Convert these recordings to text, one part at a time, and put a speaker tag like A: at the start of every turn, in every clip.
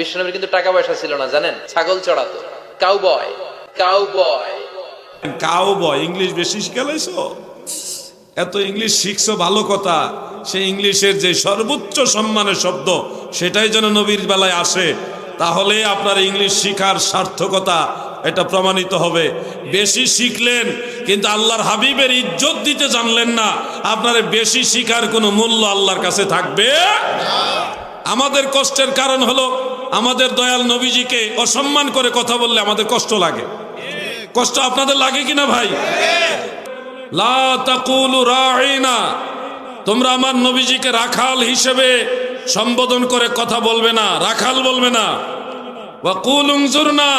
A: বিষ্ণুনবীর কিন্তু টাকা পয়সা ছিল না জানেন? ছাগল চড়াতো। Cowboy cowboy
B: cowboy English বেশি শিখালাইছো? এত ইংলিশ শিখছো ভালো কথা। সেই ইংলিশের যে সর্বোচ্চ সম্মানের শব্দ সেটাই যেন নবীর বেলায় আসে। তাহলে আপনার ইংলিশ শিখার সার্থকতা এটা প্রমাণিত হবে। বেশি শিখলেন কিন্তু আল্লাহর হাবিবের ইজ্জত দিতে জানলেন না। আপনার বেশি শিখার কোনো মূল্য আল্লাহর কাছে থাকবে? আমাদের কষ্টের কারণ হলো আমাদের দয়াল নবীজিকে অসম্মান করে কথা বললে আমাদের কষ্ট লাগে। কষ্ট আপনাদের লাগে কিনা ভাই? রাঈনা তোমরা আমার নবীজিকে রাখাল হিসেবে সম্বোধন করে কথা বলবে না, রাখাল বলবে না। বা কুল উনজুরনা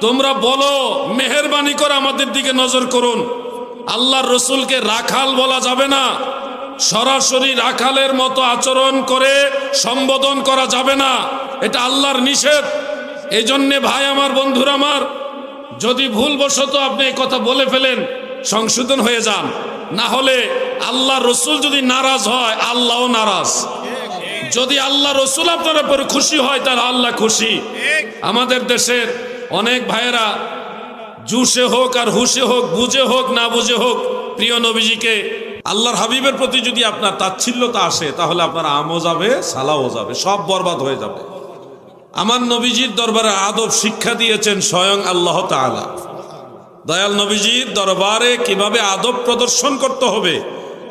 B: তোমরা বলো, মেহেরবানি করে আমাদের দিকে নজর করুন। আল্লাহর রসুলকে রাখাল বলা যাবে না। সরাসরি রাখালের মতো আচরণ করে সম্বোধন করা যাবে না। এটা আল্লাহর নিষেধ। এই জন্যে ভাই আমার, বন্ধুরা আমার, যদি ভুলবশত আপনি এই কথা বলে ফেলেন, সংশোধন হয়ে যান। না হলে আল্লাহ রসুল যদি নারাজ হয়, আল্লাহও নারাজ। যদি আল্লাহ রসুল আপনার উপরে খুশি হয়, তাহলে আল্লাহ খুশি। আমাদের দেশের অনেক ভাইয়েরা জুসে হোক আর হুসে হোক, বুঝে হোক, না বুঝে হোক, প্রিয় নবীজিকে আল্লাহর হাবিবের প্রতি যদি আপনার তাচ্ছিল্যতা আসে, তাহলে আপনার আমও যাবে, সালাও যাবে, সব বরবাদ হয়ে যাবে। আমার নবীজির দরবারে আদব শিক্ষা দিয়েছেন স্বয়ং আল্লাহ তাআলা। দয়াল নবীজির দরবারে কীভাবে আদব প্রদর্শন করতে হবে,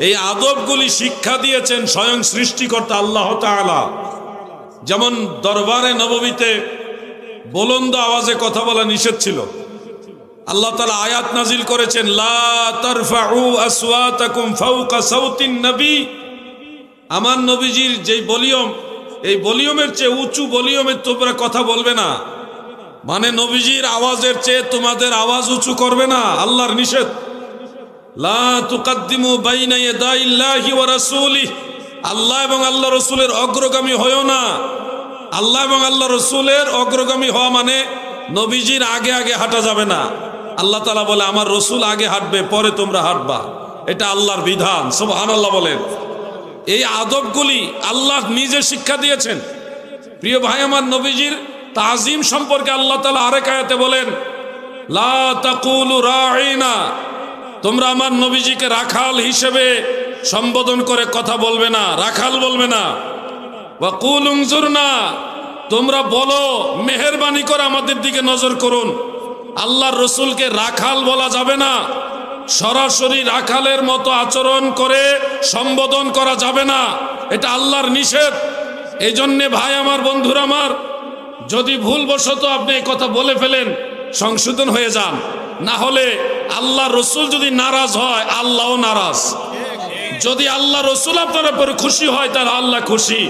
B: এই আদবগুলি শিক্ষা দিয়েছেন স্বয়ং সৃষ্টিকর্তা আল্লাহ তাআলা। যেমন দরবারে নববীতে বলন্দ আওয়াজে কথা বলা নিষেধ ছিল আল্লাহ তালা আয়াত নাজিল করেছেন নবী। আমার নবীজির যেই ভলিউম, এই ভলিউমের চেয়ে উঁচু ভলিউমে তোমরা কথা বলবে না। মানে নবীজির আওয়াজের চেয়ে তোমাদের আওয়াজ উঁচু করবে না, আল্লাহর নিষেধ। আল্লাহ এবং আল্লাহ রসুলের অগ্রগামী হয়েও না। আল্লাহ এবং আল্লাহ রসুলের অগ্রগামী হওয়া মানে নবীজির আগে আগে হাঁটা যাবে না। আল্লাহ তালা বলে, আমার রসুল আগে হাঁটবে, পরে তোমরা হাঁটবা। এটা আল্লাহর বিধান সুবহান আল্লাহ বলেন। এই আদবগুলি আল্লাহ নিজে শিক্ষা দিয়েছেন। প্রিয় ভাই আমার নবীজির তাজিম সম্পর্কে আল্লাহ তালা আরেক আয়াতে বলেন, লা তোমরা আমার নবীজিকে রাখাল হিসেবে সম্বোধন করে কথা বলবে না, রাখাল বলবে না। বা কুল উনজুরনা তোমরা বলো, মেহেরবানি করে আমাদের দিকে নজর করুন। আল্লাহর রসুলকে রাখাল বলা যাবে না। সরাসরি রাখালের মতো আচরণ করে সম্বোধন করা যাবে না। এটা আল্লাহর নিষেধ। এই জন্যে ভাই আমার, বন্ধুরা আমার, যদি ভুলবশত আপনি এই কথা বলে ফেলেন, সংশোধন হয়ে যান। না হলে আল্লাহ রসুল যদি নারাজ হয়, আল্লাহও নারাজ। যদি আল্লাহ রসুল আপনার উপরে খুশি হয়, তাহলে আল্লাহ খুশি।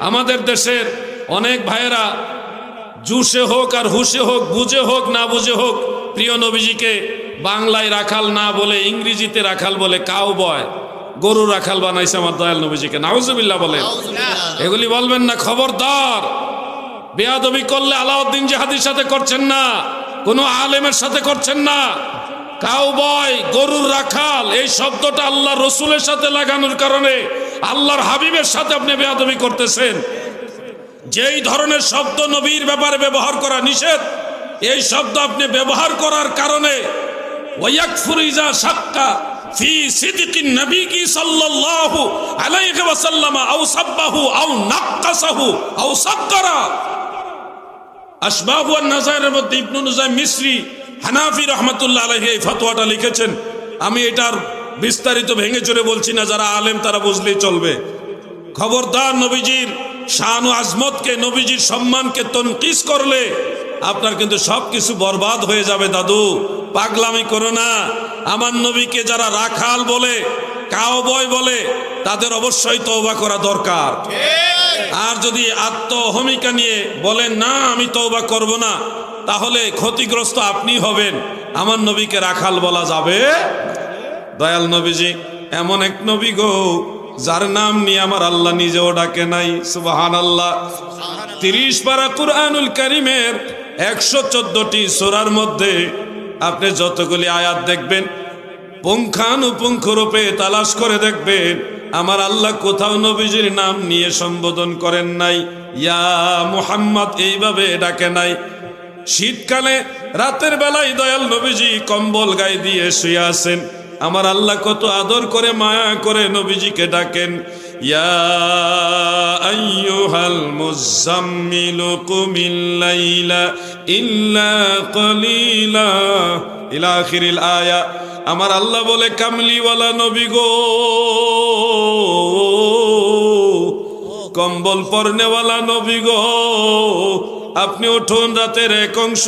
B: আমাদের দেশের অনেক ভাইয়েরা জুসে হোক আর হুসে হোক বুঝে হোক না বুঝে হোক প্রিয় নবীজিকে বাংলায় রাখাল না বলে ইংরেজিতে রাখাল বলে কাউ বয় গরু রাখাল বানাইছে আমার দয়াল নবীজিকে। নাউজুবিল্লাহ বলে এগুলি বলবেন না খবরদার। বেয়াদবি করলে আলাউদ্দিন জাহাদির সাথে করছেন না কোনো আলেমের সাথে করছেন না। কাউ বয় গরুর রাখাল এই শব্দটা আল্লাহ রসুলের সাথে লাগানোর কারণে আল্লাহর হাবিবের সাথে আপনি বেয়াদবি করতেছেন। যেই ধরনের শব্দ নবীর ব্যাপারে ব্যবহার করা নিষেধ, এই শব্দ আপনি ব্যবহার করার কারণে সাক্কা ফি সিদকিন নবীকি সাল্লাল্লাহু ওয়াসাল্লাম লিখেছেন। আমি এটার বিস্তারিত ভেঙে চড়ে বলছি না, যারা আলেম তারা বুঝলেই চলবে। খবরদার নবীজির ও আজমতকে, নবীজির সম্মানকে তনকিস করলে আপনার কিন্তু সব কিছু বরবাদ হয়ে যাবে, দাদু। পাগলামি করো না। আমার নবীকে যারা রাখাল বলে কাউবয় বলে, তাদের অবশ্যই তওবা করা দরকার। আর যদি আত্মহমিকা নিয়ে বলেন, না, আমি তওবা করব না, তাহলে ক্ষতিগ্রস্ত আপনি হবেন। আমার নবীকে রাখাল বলা যাবে। দয়াল নবীজি, এমন এক নবী গো যার নাম নিয়ে আমার আল্লাহ নিজেও ডাকে নাই সুবাহান আল্লাহ তিরিশ পারা কুরআনুল করিমের একশো চোদ্দটি সোরার মধ্যে আপনি যতগুলি আয়াত দেখবেন, পুঙ্খানুপুঙ্খ রূপে তালাশ করে দেখবেন, আমার আল্লাহ কোথাও নবীজির নাম নিয়ে সম্বোধন করেন নাই, ইয়া মুহাম্মদ এইভাবে ডাকে নাই। শীতকালে, রাতের বেলায় দয়াল নবীজি কম্বল গায়ে দিয়ে শুয়ে আছেন। আমার আল্লাহ কত আদর করে, মায়া করে নবীজিকে ডাকেন মুজাম্মিলু কুমিল লাইলা ইল্লা কলিলা। ইলা আয়া। আমার আল্লাহ বলে, কামলিওয়ালা নবী গো, কম্বল পরনেওয়ালা নবী গো, আপনি উঠুন রাতের এক অংশ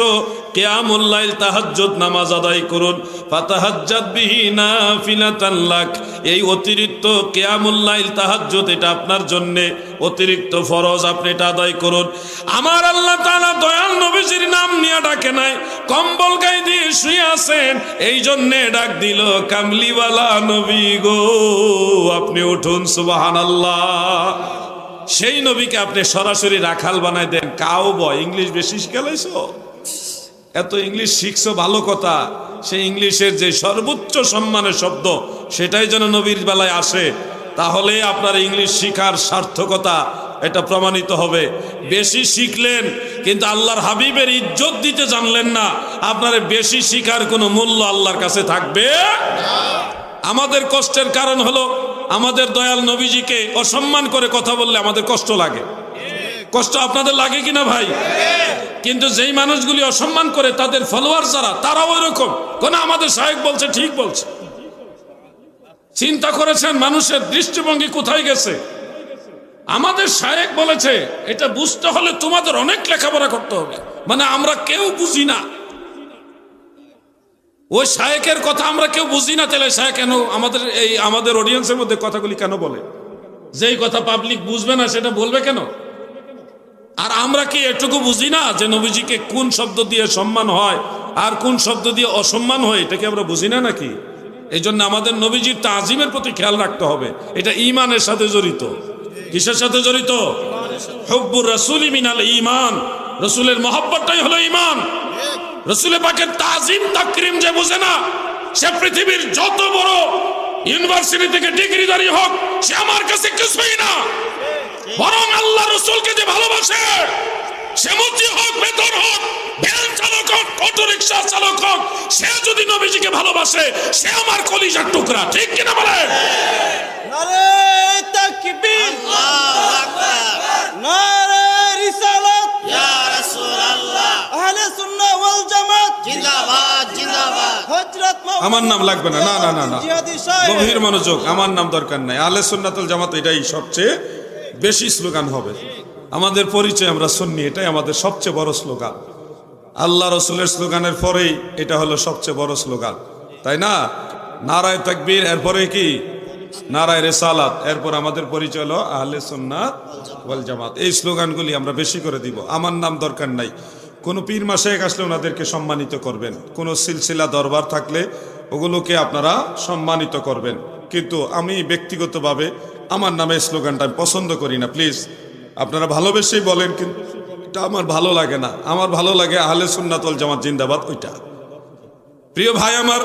B: কেয়ামুল্লাইল তাহাজ্জুদ নামাজ আদায় করুন। ফাতাহাজ্জাদ বিহি নাফিলাতান লাক। এই অতিরিক্ত কেয়ামুল্লাইল তাহাজ্জুদ, এটা আপনার জন্য অতিরিক্ত ফরজ, আপনি এটা আদায় করুন। আমার আল্লাহ তাআলা দয়াল নবীজির নাম নিয়ে ডাকে নাই, কম্বল গায়ে দিয়ে শুয়ে আছেন এই জন্যে ডাক দিল, কামলিওয়ালা নবী গো, আপনি উঠুন, সুবহানাল্লাহ। সেই নবীকে আপনি সরাসরি রাখাল বানাই দেন কাউ বয় ইংলিশ বেশি শিখালাইছো? এত ইংলিশ শিখছো, ভালো কথা। সেই ইংলিশের যে সর্বোচ্চ সম্মানের শব্দ, সেটাই যেন নবীর বেলায় আসে। তাহলে আপনার ইংলিশ শিখার সার্থকতা, এটা প্রমাণিত হবে। বেশি শিখলেন, কিন্তু আল্লাহর হাবিবের ইজ্জত দিতে জানলেন না। আপনার বেশি শিখার কোনো মূল্য আল্লাহর কাছে থাকবে? আমাদের কষ্টের কারণ হলো, আমাদের দয়াল নবীজিকে অসম্মান করে কথা বললে আমাদের কষ্ট লাগে। কষ্ট আপনাদের লাগে কিনা ভাই? কিন্তু যেই মানুষগুলি অসম্মান করে তাদের ফলোয়ার যারা, তারাও এরকম। কোন আমাদের সাহেব বলছে, ঠিক বলছে। চিন্তা করেছেন মানুষের দৃষ্টিভঙ্গি কোথায় গেছে? আমাদের শায়েক বলেছে, এটা বুঝতে হলে তোমাদের অনেক লেখাপড়া করতে হবে। মানে আমরা কেউ বুঝি না। ওই শায়েকের কথা আমরা কেউ বুঝি না, তাহলে শায়েক কেন আমাদের এই, আমাদের অডিয়েন্সের মধ্যে কথাগুলি কেন বলে? যেই কথা পাবলিক বুঝবে না, সেটা বলবে কেন? আর আমরা কি এটুকু বুঝি না যে নবীজিকে কোন শব্দ দিয়ে সম্মান হয় আর কোন শব্দ দিয়ে অসম্মান হয়? এটা কি আমরা বুঝি না নাকি? এই জন্য আমাদের নবীজির তাজিমের প্রতি খেয়াল রাখতে হবে। এটা ইমানের সাথে জড়িত। কিসের সাথে জড়িত? হব্বুর রাসুল মিনাল ইমান রসুলের মহব্বতটাই হলো ইমান রসুলের পাকের তাজিম তাকরিম যে বুঝে না, সে পৃথিবীর যত বড় ইউনিভার্সিটি থেকে ডিগ্রিদারি হোক, সে আমার কাছে কিছুই না। বরং আল্লাহ রসুলকে যে ভালোবাসে সে মন্ত্রী হোক বেতন হোক ভ্যান চালক হোক অটো রিক্সা চালক হোক সে যদি নবীজিকে ভালোবাসে সে আমার কলিজার টুকরা। ঠিক কিনা বলে
C: নারে তাকবীর। নারে রিসালাত।
D: ইয়া রাসূলুল্লাহ।
C: আহলে সুন্নাহ ওয়াল জামাত।
D: জিন্দাবাদ জিন্দাবাদ।
C: হযরত
B: আমার নাম লাগবে না না না না না। গভীর মনোযোগ আমার নাম দরকার নাই। আলে সুন্নাতুল জামাত এটাই সবচেয়ে বেশি স্লোগান হবে। আমাদের পরিচয় আমরা শুনি এটাই আমাদের সবচেয়ে বড় স্লোগান। আল্লাহ রসুলের স্লোগানের পরেই এটা হলো সবচেয়ে বড় স্লোগান। তাই না? নারায় তাকবীর, এরপরে কি? নারায় রেসালাত, এরপর আমাদের পরিচয় হলো আহলে সুন্নাত ওয়াল জামাত। এই স্লোগানগুলি আমরা বেশি করে দিব। আমার নাম দরকার নাই। কোনো পীর মাসায়েক আসলে ওনাদেরকে সম্মানিত করবেন। কোনো সিলসিলা দরবার থাকলে ওগুলোকে আপনারা সম্মানিত করবেন। কিন্তু আমি ব্যক্তিগতভাবে আমার নামে স্লোগানটা আমি পছন্দ করি না প্লিজ আপনারা ভালোবেসেই বলেন কিন্তু এটা আমার ভালো লাগে না। আমার ভালো লাগে আহলে সুন্নাতল জামাত জিন্দাবাদ, ওইটা। প্রিয় ভাই আমার,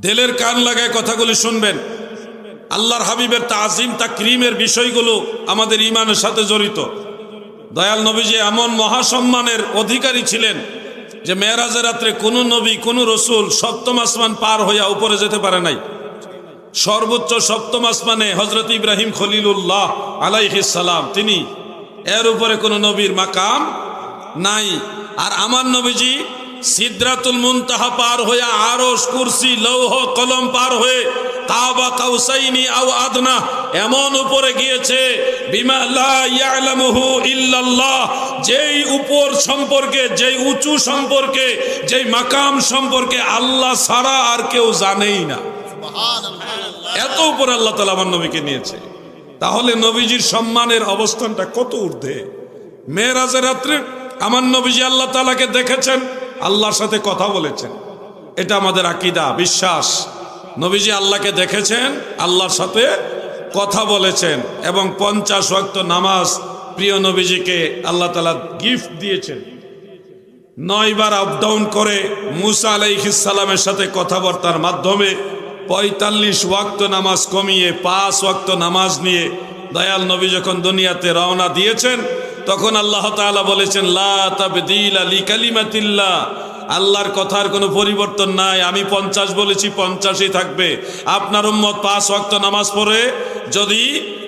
B: দিলের কান লাগায় কথাগুলি শুনবেন। আল্লাহর হাবিবের তাজিম তা ক্রিমের বিষয়গুলো আমাদের ইমানের সাথে জড়িত। দয়াল নবীজি এমন মহাসম্মানের অধিকারী ছিলেন যে মেয়েরাজের রাত্রে কোনো নবী, কোনো রসুল সপ্তম আসমান পার হইয়া উপরে যেতে পারে নাই। সর্বোচ্চ সপ্তম আসমানে হজরত ইব্রাহিম খলিলুল্লাহ সালাম। তিনি, এর উপরে কোনো নবীর মাকাম নাই। আর আমার নবীজি সিদ্রাতুল মুনতাহা পার হয়ে আরশ কুরসি, লৌহ, কলম পার হয়ে এমন উপরে গিয়েছে, বিমা ইল্লাল্লাহ। যেই উপর সম্পর্কে, যেই উঁচু সম্পর্কে, যেই মাকাম সম্পর্কে আল্লাহ ছাড়া আর কেউ জানেই না। এত উপর আল্লাহ তালা আমার নবীকে নিয়েছে। তাহলে নবীজির সম্মানের অবস্থানটা কত ঊর্ধ্বে? মেয়েরাজের রাত্রে আমার নবীজি আল্লাহ তালাকে দেখেছেন, আল্লাহর সাথে কথা বলেছেন। এটা আমাদের আকিদা, বিশ্বাস। নবীজি আল্লাহকে দেখেছেন, আল্লাহর সাথে কথা বলেছেন এবং পঞ্চাশ ওয়াক্ত নামাজ প্রিয় নবীজিকে আল্লাহ তালা গিফট দিয়েছেন। নয়বার আপ ডাউন করে মুসা আলাইহিসালামের সাথে কথাবার্তার মাধ্যমে পঁয়তাল্লিশ ওয়াক্ত নামাজ কমিয়ে পাঁচ ওয়াক্ত নামাজ নিয়ে দয়াল নবী যখন দুনিয়াতে রওনা দিয়েছেন তখন আল্লাহ তাআলা বলেছেন লা তাবদিল আলি কালিমাতিল্লাহ আল্লাহর কথার কোনো পরিবর্তন নাই। আমি পঞ্চাশ বলেছি পঞ্চাশই থাকবে। আপনার উম্মত পাঁচ ওয়াক্ত নামাজ পড়ে যদি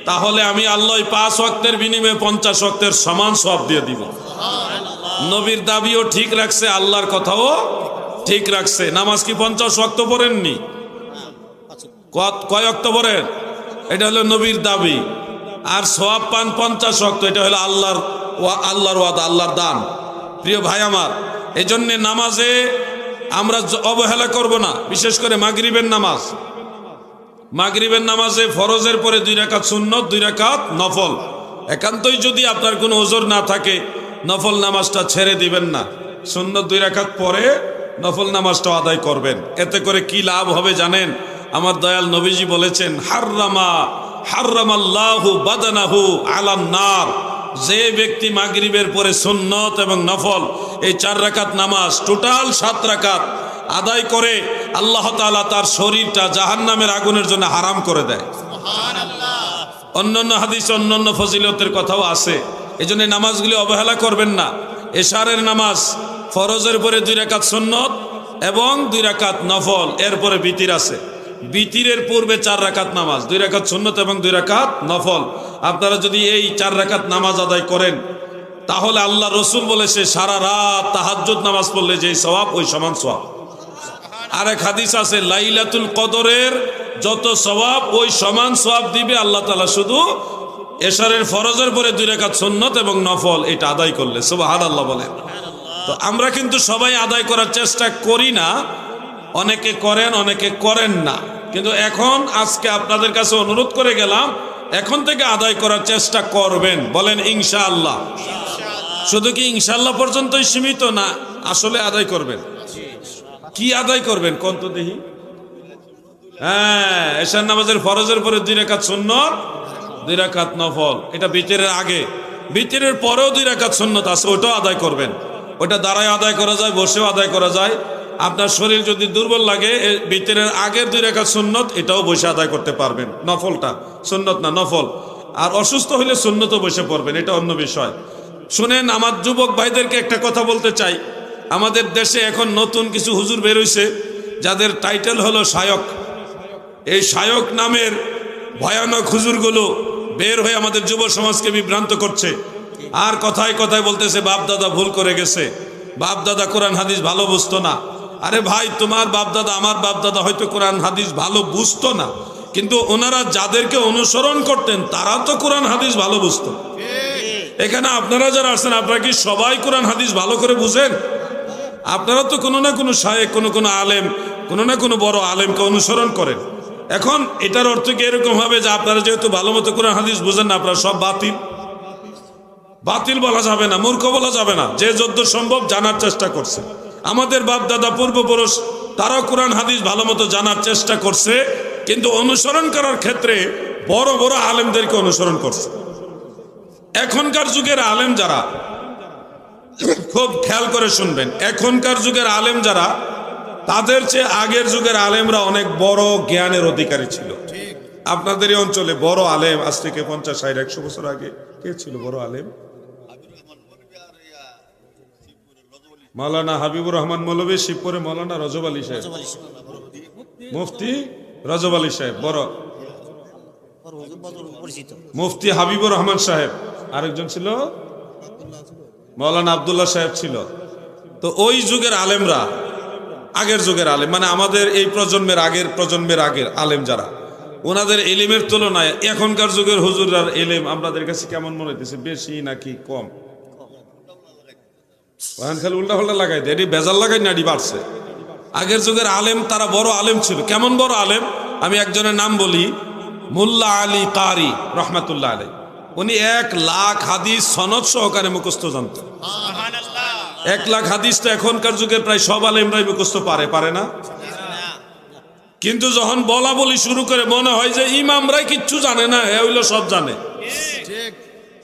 B: তাহলে আমি আল্লাহ পাঁচ ওয়াক্তের বিনিময়ে পঞ্চাশ ওয়াক্তের সমান সব দিয়ে দিব। নবীর দাবিও ঠিক রাখছে আল্লাহর কথাও ঠিক রাখছে। নামাজ কি পঞ্চাশ ওয়াক্ত পড়েননি? কয় পড়েন এটা হলো নবীর দাবি। আর সোয়াব পান পঞ্চাশ অক্ত এটা হলো আল্লাহর আল্লাহর ওয়াদা, আল্লাহর দান। প্রিয় ভাই আমার এই জন্যে নামাজে আমরা অবহেলা করব না, বিশেষ করে মাগরিবের নামাজ। মাগরিবের নামাজে ফরজের পরে দুই রাকাত শূন্য দুই রাকাত নফল। একান্তই যদি আপনার কোনো ওজোর না থাকে, নফল নামাজটা ছেড়ে দিবেন না। শূন্য দুই রাকাত পরে নফল নামাজটা আদায় করবেন। এতে করে কি লাভ হবে জানেন? আমার দয়াল নবীজি বলেছেন হাররামা হাররামাল্লাহু বাদানাহু আলান নার। যে ব্যক্তি মাগরিবের পরে সুন্নত এবং নফল এই চার রাকাত নামাজ টোটাল সাত রাকাত আদায় করে আল্লাহ তাআলা তার শরীরটা জাহান্নামের আগুনের জন্য হারাম করে দেয়। অন্যান্য হাদিস অন্যান্য ফজিলতের কথাও আছে। এই জন্য নামাজগুলি অবহেলা করবেন না। এশারের নামাজ ফরজের পরে দুই রাকাত সুন্নত এবং দুই রাকাত নফল এরপরে বিতির আছে। বিতিরের পূর্বে চার রাকাত নামাজ, দুই রাকাত সুন্নত এবং দুই রাকাত নফল। আপনারা যদি এই চার রাকাত নামাজ আদায় করেন, তাহলে আল্লাহ রসুল বলেছে সারা রাত তাহাজ্জুদ নামাজ পড়লে যেই সওয়াব, ওই সমান সওয়াব। আর এক হাদিস আছে, লাইলাতুল কদরের যত সওয়াব, ওই সমান সওয়াব দিবে আল্লাহ তাআলা শুধু এশারের ফরজের পরে দুই রাকাত সুন্নত এবং নফল এটা আদায় করলে, সুবহানাল্লাহ বলে। তো আমরা কিন্তু সবাই আদায় করার চেষ্টা করি না অনেকে করেন অনেকে করেন না। কিন্তু এখন আজকে আপনাদের কাছে অনুরোধ করে গেলাম, এখন থেকে আদায় করার চেষ্টা করবেন। বলেন, ইনশাআল্লাহ। শুধু কি ইনশাআল্লাহ পর্যন্তই সীমিত না আসলে আদায় করবেন? কি আদায় করবেন? কোন তো দেখি হ্যাঁ এশার নামাজের ফরজের পরে দুই রাকাত সুন্নত, দুই রাকাত নফল। এটা বিতেরের আগে। বিতেরের পরেও দুই রাকাত সুন্নত আছে, ওটাও আদায় করবেন। ওটা দাঁড়ায় আদায় করা যায়, বসেও আদায় করা যায়। আপনার শরীর যদি দুর্বল লাগে বিতেরের আগের দুই রেখা সুন্নত এটাও বসে আদায় করতে পারবেন। নফলটা। সুন্নত না, নফল। আর অসুস্থ হলে সুন্নত বসে পড়বেন, এটা অন্য বিষয়। শুনেন, আমার যুবক ভাইদেরকে একটা কথা বলতে চাই। আমাদের দেশে এখন নতুন কিছু হুজুর বেরোইছে, যাদের টাইটেল হলো শায়ক এই শায়ক নামের ভয়ানক হুজুরগুলো বের হয়ে আমাদের যুব সমাজকে বিভ্রান্ত করছে। আর কথায় কথায় বলতেছে, বাপ দাদা ভুল করে গেছে। বাপ দাদা কোরআন হাদিস ভালো বুঝতো না। আরে ভাই, তোমার বাপ দাদা আমার বাপ দাদা হয়তো কোরআন, হাদিস ভালো বুঝতো না। কিন্তু ওনারা যাদেরকে অনুসরণ করতেন, তারা তো কোরআন, হাদিস ভালো বুঝতো। এখানে আপনারা যারা আসছেন আপনারা কি সবাই কোরআন, হাদিস ভালো করে বুঝেন? আপনারা তো কোনো না কোনো শায়েক কোনো কোনো আলেম, কোনো না কোনো বড় আলেমকে অনুসরণ করেন। এখন এটার অর্থ কি এরকম হবে যে আপনারা যেহেতু ভালো মতো কোরআন, হাদিস বুঝেন না, আপনারা সব বাতিল? বাতিল বলা যাবে না, মূর্খ বলা যাবে না। যে যদ্দ সম্ভব জানার চেষ্টা করছে। আমাদের বাপ দাদা পূর্বপুরুষ তারাও কোরআন হাদিস ভালো মতো জানার চেষ্টা করছে কিন্তু অনুসরণ করার ক্ষেত্রে বড় বড় আলেমদেরকে অনুসরণ করছে। এখনকার যুগের আলেম যারা খুব খেয়াল করে শুনবেন এখনকার যুগের আলেম যারা তাদের চেয়ে আগের যুগের আলেমরা অনেক বড় জ্ঞানের অধিকারী ছিল। আপনাদের এই অঞ্চলে বড় আলেম আজ থেকে পঞ্চাশ ষাট একশো বছর আগে কে ছিল বড় আলেম? মাওলানা হাবিবুর রহমান মৌলবী শিবপুরে মাওলানা রজব আলী সাহেব। মুফতি রজব আলী সাহেব বড়। মুফতি হাবিবুর রহমান সাহেব। আরেকজন ছিল? মৌলানা আবদুল্লাহ সাহেব ছিল। তো ওই যুগের আলেমরা আগের যুগের আলেম মানে আমাদের এই প্রজন্মের আগের প্রজন্মের আগের আলেম যারা ওনাদের এলিমের তুলনায় এখনকার যুগের হুজুরার এলেম আপনাদের কাছে কেমন মনে হইতেছে? বেশি নাকি কম? ওখানে খালি উল্টা পাল্টা লাগাই দেয় এটি বেজাল লাগাই নাড়ি বাড়ছে। আগের যুগের আলেম তারা বড় আলেম ছিল। কেমন বড় আলেম? আমি একজনের নাম বলি মুল্লা আলী কারি রহমাতুল্লাহ আলী উনি এক লাখ হাদিস সনদ সহকারে মুখস্থ জানত এক লাখ হাদিস তো এখনকার যুগে প্রায় সব আলেমরাই মুখস্থ পারে পারে না? কিন্তু যখন বলা বলি শুরু করে মনে হয় যে ইমামরাই কিচ্ছু জানে না এ হইল সব জানে।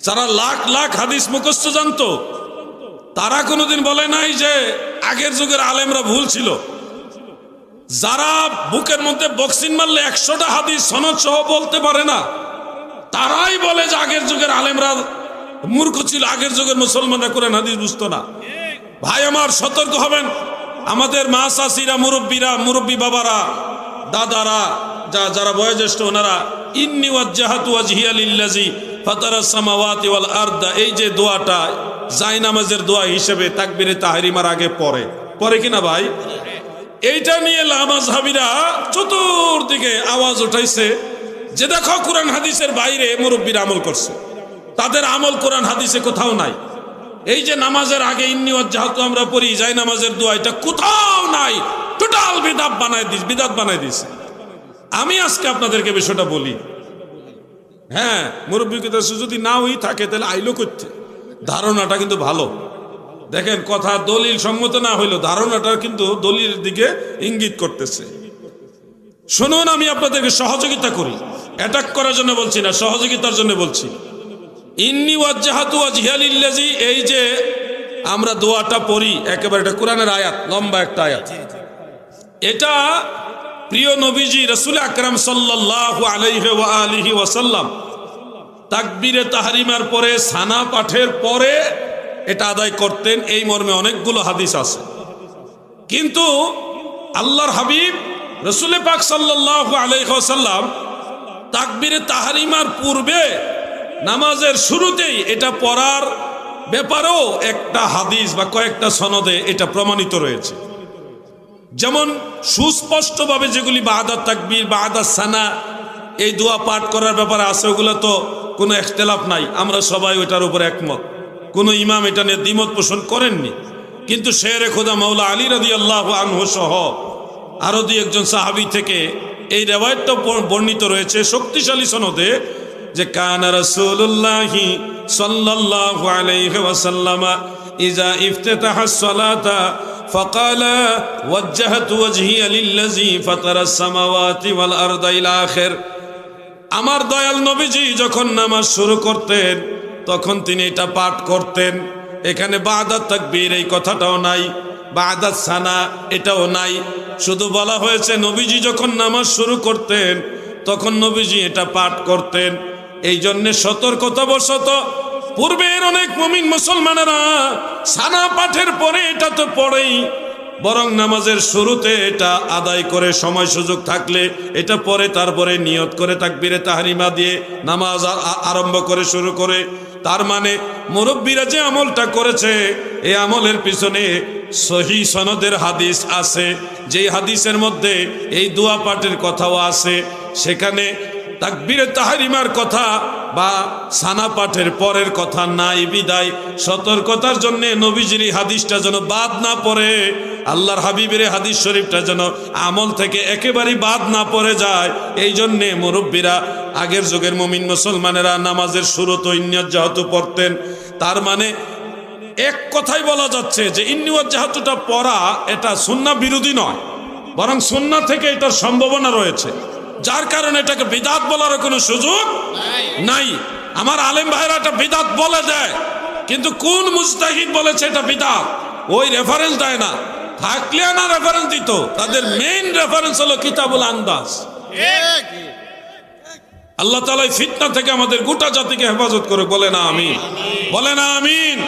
B: যারা লাখ লাখ হাদিস মুখস্থ জানতো তারা কোনোদিন বলে নাই যে আগের যুগের আলেমরা ভুল ছিল। যারা বুকের মধ্যে বক্সিং মারলে একশোটা হাদিস সনদ সহ বলতে পারে না, তারাই বলে যে আগের যুগের আলেমরা মূর্খ ছিল, আগের যুগের মুসলমানরা কোরআন হাদিস বুঝতো না। ভাই, আমার সতর্ক হবেন, আমাদের মা চাষিরা মুরব্বীরা, মুরব্বী বাবারা, দাদারা, যা, যারা বয়োজ্যেষ্ঠ, ওনারা, ইন্নি ওয়াজ্জাহাতু ওয়াজহিয়া লিল্লাজি ফাতারাস সামাওয়াতি ওয়াল আরদা এই যে দোয়াটা জাই নামাজের দোয়া হিসেবে তাকবিরে তাহরিমার আগে পরে পরে কিনা ভাই? এইটা নিয়ে লামাজ হাবিরা চতুর্দিকে আওয়াজ উঠাইছে যে দেখো কোরআন হাদিসের বাইরে মুরব্বীরা আমল করছে। তাদের আমল কোরআন হাদিসে কোথাও নাই। এই যে নামাজের আগে ইন্নি যেহেতু আমরা পড়ি যাই নামাজের দোয়া, এটা কোথাও নাই। টোটাল বিদাত বানাই দিস বিদাত বানাই দিস আমি আজকে আপনাদেরকে বিষয়টা বলি। হ্যাঁ মুরব্বীকে তো যদি না হই থাকে, তাহলে আইলো করতে ধারণাটা কিন্তু ভালো। দেখেন, কথা দলিল সম্মত না হইল ধারণাটা কিন্তু দলিলের দিকে ইঙ্গিত করতেছে। শুনুন, আমি আপনাদেরকে সহযোগিতা করি। অ্যাটাক করার জন্য বলছি না, সহযোগিতার জন্য বলছি। ইন্নি ওয়াজ্জাহাতু ওয়াজহিয়ালিল্লাজি এই যে আমরা দোয়াটা পড়ি, একেবারে এটা কোরআনের আয়াত, লম্বা একটা আয়াত। এটা প্রিয় নবীজি রসুল আকরাম সাল্লাল্লাহু আলাইহি ওয়াসাল্লাম তাকবীরে তাহারিমার পরে, সানা পাঠের পরে এটা আদায় করতেন। এই মর্মে অনেকগুলো হাদিস আছে। কিন্তু আল্লাহর হাবিব, রসুল পাক সাল্লাল্লাহু আলাইহি ওয়াসাল্লাম তাকবীরে তাহারিমার পূর্বে নামাজের শুরুতেই এটা পড়ার ব্যাপারেও একটা হাদিস বা কয়েকটা সনদে এটা প্রমাণিত রয়েছে। যেমন সুস্পষ্টভাবে যেগুলি বাহাদার তাকবীর বাহাদার সানা এই দোয়া পাঠ করার ব্যাপারে আছে ওগুলো তো কোনো একতলাফ নাই আমরা সবাই ওটার উপর একমত কোনো ইমাম এটা নিয়ে দ্বিমত পোষণ করেননি কিন্তু শেরে খোদা মাওলা আলী রাদি আল্লাহ আনহু সহ আরো দুই একজন সাহাবি থেকে এই রেওয়ায়তটা ব- বর্ণিত রয়েছে শক্তিশালী সনদে যে কানা রাসূলুল্লাহি সাল্লাল্লাহু আলাইহি ওয়াসাল্লাম ইজা ইফতাতাহা সালাতা فقال وجهت وجهي للذي فطر السماوات والارض الى اخر আমার দয়াল নবীজি যখন নামাজ শুরু করতেন, তখন তিনি এটা পাঠ করতেন। এখানে বাদাত তাকবীর এই কথাটাও নাই, বাদাত সানা এটাও নাই। শুধু বলা হয়েছে নবীজি যখন নামাজ শুরু করতেন, তখন নবীজি এটা পাঠ করতেন। এই জন্যে সতর্কতাবশত পূর্বের অনেক মমিন মুসলমানেরা সানা পাঠের পরে এটা তো পড়েই বরং নামাজের শুরুতে এটা আদায় করে সময় সুযোগ থাকলে, এটা পরে তারপরে নিয়ত করে তাকবিরে তাহারিমা দিয়ে নামাজ আরম্ভ করে শুরু করে। তার মানে মুরব্বীরা যে আমলটা করেছে এই আমলের পিছনে সহি সনদের হাদিস আছে। যেই হাদিসের মধ্যে এই দোয়া পাঠের কথাও আছে। সেখানে তাকবিরে তাহারিমার কথা বা সানা পাঠের পরের কথা নাই বিদায়। সতর্কতার জন্য নবীজির হাদিসটা যেন বাদ না পড়ে, আল্লাহর হাবিবের হাদিস শরীফটা যেন আমল থেকে একেবারেই বাদ না পড়ে যায়। এই জন্যে মুরব্বীরা, আগের যুগের মমিন মুসলমানেরা নামাজের শুরু তো ইন্নিয়ত যেহেতু পড়তেন। তার মানে এক কথাই বলা যাচ্ছে যে ইন্নিয়ত জাহাতুটা পড়া এটা সুন্না বিরোধী নয়, বরং সুন্না থেকে এটার সম্ভাবনা রয়েছে। যার কারণে এটাকে বিদাত বলার কোনো সুযোগ নাই। আমার আলেম ভাইরা এটা বিদাত বলে দেয় কিন্তু কোন মুস্তাহিদ বলেছে এটা বিদাত? ওই রেফারেন্স দেয় না। থাকলে না রেফারেন্স দিত। তাদের মেইন রেফারেন্স হলো কিতাবুল আন্দাজ আল্লাহ তালা ফিতনা থেকে আমাদের গোটা জাতিকে হেফাজত করে বলে না আমিন। বলে না আমিন।